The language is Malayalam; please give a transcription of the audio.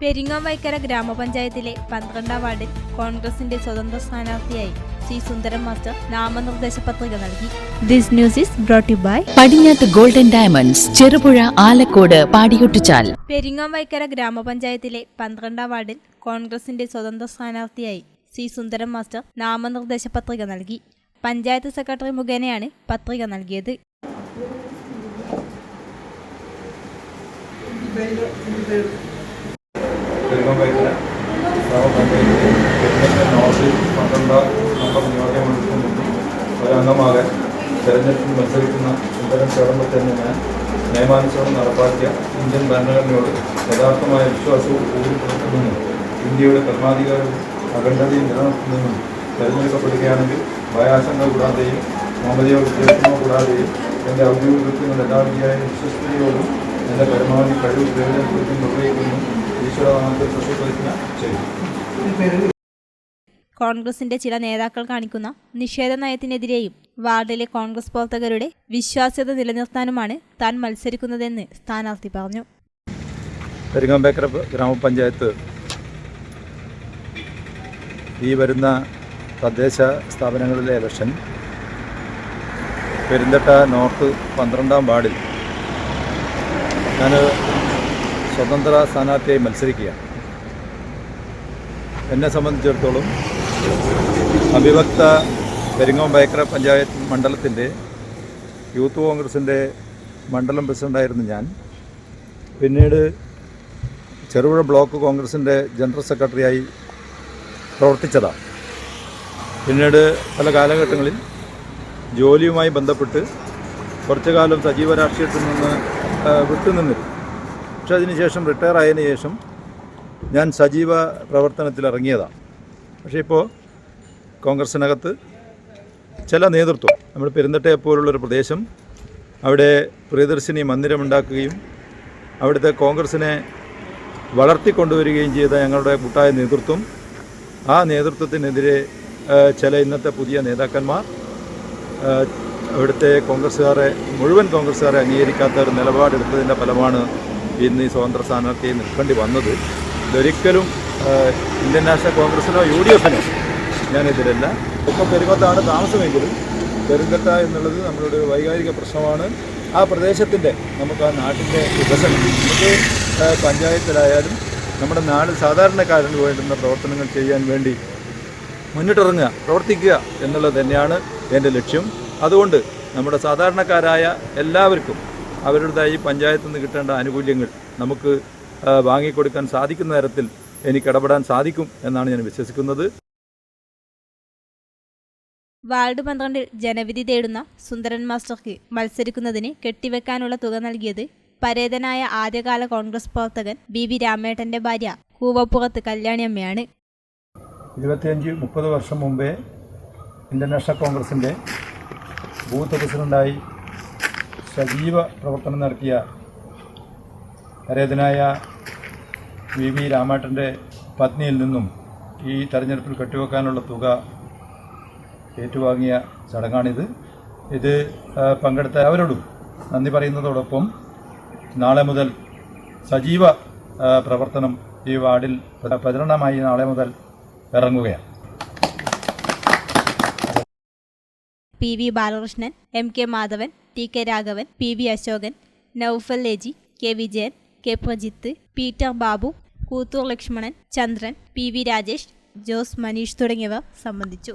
പെരിങ്ങോം ഗ്രാമപഞ്ചായത്തിലെ പന്ത്രണ്ടാം വാർഡിൽ കോൺഗ്രസിന്റെ സ്വതന്ത്ര സ്ഥാനാർത്ഥിയായി സി സുന്ദരം മാസ്റ്റർ നാമനിർദ്ദേശ പത്രിക നൽകി. This news is brought by പടിഞ്ഞാത്ത് golden diamonds Cherupuzha Alakode പാടിയൊട്ടിച്ചാൽ. പെരിങ്ങോം ഗ്രാമപഞ്ചായത്തിലെ പന്ത്രണ്ടാം വാർഡിൽ കോൺഗ്രസിന്റെ സ്വതന്ത്ര സ്ഥാനാർത്ഥിയായി സി സുന്ദരം മാസ്റ്റർ നാമനിർദ്ദേശ പത്രിക നൽകി. പഞ്ചായത്ത് സെക്രട്ടറി മുഖേനയാണ് പത്രിക നൽകിയത്. പെരുമാൾ വൈദ്യര ഗ്രാമപഞ്ചായത്തിലെ പെരുന്നത്തെ നോർത്തിൽ പന്ത്രണ്ടാം നമ്പർ നിയോജകമണ്ഡലത്തിൽ നിന്നും ഒരംഗമാകാൻ തെരഞ്ഞെടുപ്പിൽ മത്സരിക്കുന്ന സുന്ദരൻ തന്നെ ഞാൻ നിയമാനുസരണം നടപ്പാക്കിയ ഇന്ത്യൻ ഭരണഘടനയോട് യഥാർത്ഥമായ വിശ്വാസവും ഊരി ഇന്ത്യയുടെ പരമാധികാരവും അഖണ്ഡതയും നിലനിർത്തുമെന്നും തെരഞ്ഞെടുക്കപ്പെടുകയാണെങ്കിൽ ഭയാശങ്ക കൂടാതെയും മമതയോ വിദ്യാഭ്യാസമോ കൂടാതെയും എന്റെ ഔദ്യോഗിക കൃത്യങ്ങൾ യഥാവിധിയായ വിശ്വസ്തയോടും എന്റെ പരമാവധി കഴിവ് പ്രയോജനപ്പെടുത്തി നിർവഹിക്കുന്നു. ഈശ്വരനാമത്തിൽ സത്യപ്രതിജ്ഞ ചെയ്തു. കോൺഗ്രസിന്റെ ചില നേതാക്കൾ കാണിക്കുന്ന നിഷേധ നയത്തിനെതിരെയും വാർഡിലെ കോൺഗ്രസ് പ്രവർത്തകരുടെ വിശ്വാസ്യത നിലനിർത്താനുമാണ് താൻ മത്സരിക്കുന്നതെന്ന് സ്ഥാനാർത്ഥി പറഞ്ഞു. പെരിങ്ങാമ്പേക്കര ഗ്രാമപഞ്ചായത്ത് ഈ വരുന്ന തദ്ദേശ സ്ഥാപനങ്ങളിലെ ഇലക്ഷൻ പെരുന്തട്ട നോർത്ത് പന്ത്രണ്ടാം വാർഡിൽ ഞാൻ സ്വതന്ത്ര സ്ഥാനാർത്ഥിയായി മത്സരിക്കുകയാണ്. എന്നെ സംബന്ധിച്ചിടത്തോളം അവിഭക്ത പെരിങ്ങോം ബൈക്കറ പഞ്ചായത്ത് മണ്ഡലത്തിന്റെ യൂത്ത് കോൺഗ്രസിന്റെ മണ്ഡലം പ്രസിഡന്റായിരുന്നു ഞാൻ. പിന്നീട് ചെറുപുഴ ബ്ലോക്ക് കോൺഗ്രസിന്റെ ജനറൽ സെക്രട്ടറിയായി പ്രവർത്തിച്ചതാണ്. പിന്നീട് പല കാലഘട്ടങ്ങളിൽ ജോലിയുമായി ബന്ധപ്പെട്ട് കുറച്ചു കാലം സജീവ രാഷ്ട്രീയത്തിൽ നിന്ന് വിട്ടുനിന്നിരുന്നു. പക്ഷെ അതിനുശേഷം റിട്ടയർ ആയതിനു ശേഷം ഞാൻ സജീവ പ്രവർത്തനത്തിൽ ഇറങ്ങിയതാണ് പക്ഷേ ഇപ്പോൾ കോൺഗ്രസിനകത്ത് ചില നേതൃത്വം നമ്മൾ പെരുന്തട്ടയെ പോലുള്ളൊരു പ്രദേശം അവിടെ പ്രിയദർശിനി മന്ദിരമുണ്ടാക്കുകയും അവിടുത്തെ കോൺഗ്രസിനെ വളർത്തിക്കൊണ്ടുവരികയും ചെയ്ത ഞങ്ങളുടെ കൂട്ടായ നേതൃത്വം ആ നേതൃത്വത്തിനെതിരെ ചില ഇന്നത്തെ പുതിയ നേതാക്കന്മാർ ആ, അവിടുത്തെ കോൺഗ്രസ്സുകാരെ മുഴുവൻ കോൺഗ്രസ്സുകാരെ അംഗീകരിക്കാത്ത ഒരു നിലപാടെടുത്തതിന്റെ ഫലമാണ് ഇന്ന് ഈ സ്വതന്ത്ര സ്ഥാനാർത്ഥിയെ നിൽക്കേണ്ടി വന്നത്. ഇതൊരിക്കലും ഇന്ത്യൻ നാഷണൽ കോൺഗ്രസിനോ യു ഡി എഫിനോ ഞാനെതിരല്ല. ഇപ്പോൾ പെരുമത്താണ് താമസമെങ്കിലും പെരുന്തട്ട എന്നുള്ളത് നമ്മളുടെ ഒരു വൈകാരിക പ്രശ്നമാണ്. ആ പ്രദേശത്തിന്റെ നമുക്ക് ആ നാട്ടിന്റെ വികസനം നമുക്ക് പഞ്ചായത്തിലായാലും നമ്മുടെ നാട് സാധാരണക്കാരന് വേണ്ടുന്ന പ്രവർത്തനങ്ങൾ ചെയ്യാൻ വേണ്ടി മുന്നിട്ടിറങ്ങുക പ്രവർത്തിക്കുക എന്നുള്ളത് തന്നെയാണ് എന്റെ ലക്ഷ്യം. അതുകൊണ്ട് നമ്മുടെ സാധാരണക്കാരായ എല്ലാവർക്കും അവരുടേതായി ഈ പഞ്ചായത്തിൽ നിന്ന് കിട്ടേണ്ട ആനുകൂല്യങ്ങൾ നമുക്ക് വാങ്ങിക്കൊടുക്കാൻ സാധിക്കുന്ന തരത്തിൽ എനിക്ക് ഇടപെടാൻ സാധിക്കും എന്നാണ് ഞാൻ വിശ്വസിക്കുന്നത്. വാർഡ് പന്ത്രണ്ടിൽ ജനവിധി തേടുന്ന സുന്ദരൻ മാസ്റ്റർക്ക് മത്സരിക്കുന്നതിന് കെട്ടിവെക്കാനുള്ള തുക നൽകിയത് പരേതനായ ആദ്യകാല കോൺഗ്രസ് പ്രവർത്തകൻ ബി വി രാമേട്ടന്റെ ഭാര്യ കൂവപ്പുറത്ത് കല്യാണിയമ്മയാണ്. ഇരുപത്തിയഞ്ച് മുപ്പത് വർഷം മുമ്പേ ഇന്റർനാഷണൽ നാഷണൽ കോൺഗ്രസിന്റെ ബൂത്ത് പ്രസിഡന്റായി സജീവ പ്രവർത്തനം നടത്തിയ പരേതനായ വി വി രാമാട്ടന്റെ പത്നിയിൽ നിന്നും ഈ തെരഞ്ഞെടുപ്പിൽ കെട്ടിവെക്കാനുള്ള തുക ഏറ്റുവാങ്ങിയ ചടങ്ങാണിത്. ഇത് പങ്കെടുത്ത അവരോടും നന്ദി പറയുന്നതോടൊപ്പം നാളെ മുതൽ സജീവ പ്രവർത്തനം ഈ വാർഡിൽ പ്രചരണമായി നാളെ മുതൽ ഇറങ്ങുകയാണ്. P V Balakrishnan M K Madhavan T K Raghavan P V Ashokan Noufal Leji K Vijayan K Prajith Peter Babu Koothur Lakshmanan Chandran P V Rajesh Jose Maneesh തുടങ്ങിയവർ സംബന്ധിച്ചു.